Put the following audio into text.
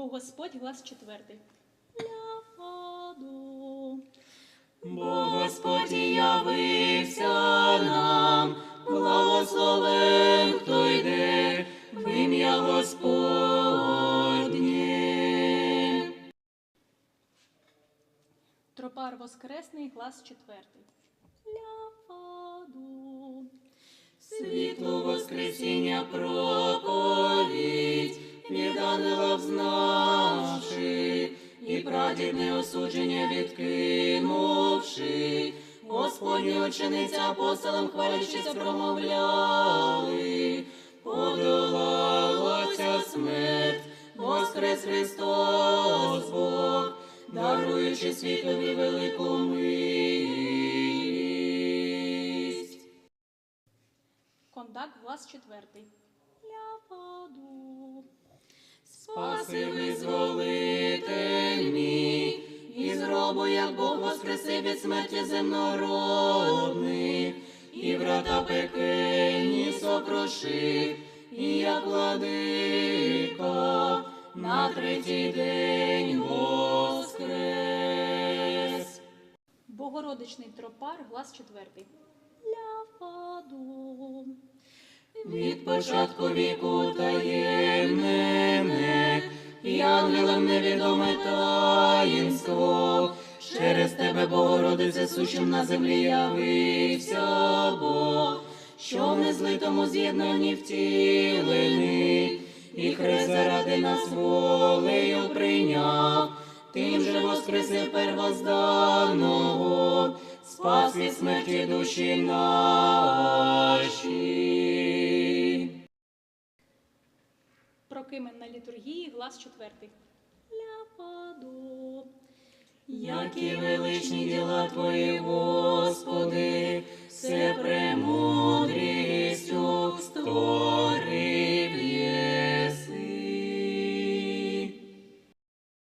Бог Господь, глас четвертий. Бо Господь явився нам, благословен, хто йде в ім'я Господнє. Тропар Воскресний, глас четвертий. Ляду. Світло Воскресіння проповідь, і прадід неосудження відкинувши, Господні учениці апостолам хвалячися промовляли, подолала ця смерть, воскрес Христос Бог, даруючи світові велику милість. Кондак, глас четвертий. Ляду. Спаси і як Бог воскресив від смерті земнородних, і врата пекельні сокрушив, і як владика на третій день воскрес. Богородичний тропар, глас четвертий. Ляду. Від початку віку таємне, і ангелам невідоме таїнство. Через тебе, Богородице, сущим на землі явився Бог, що в незлитому з'єднанні втілений, і хрест заради нас волею прийняв, тим же воскресив первозданного, спас від смерті душі наші. Прокимен на літургії, глас четвертий. Ляду. Які величні діла Твої, Господи, все премудрістю стой.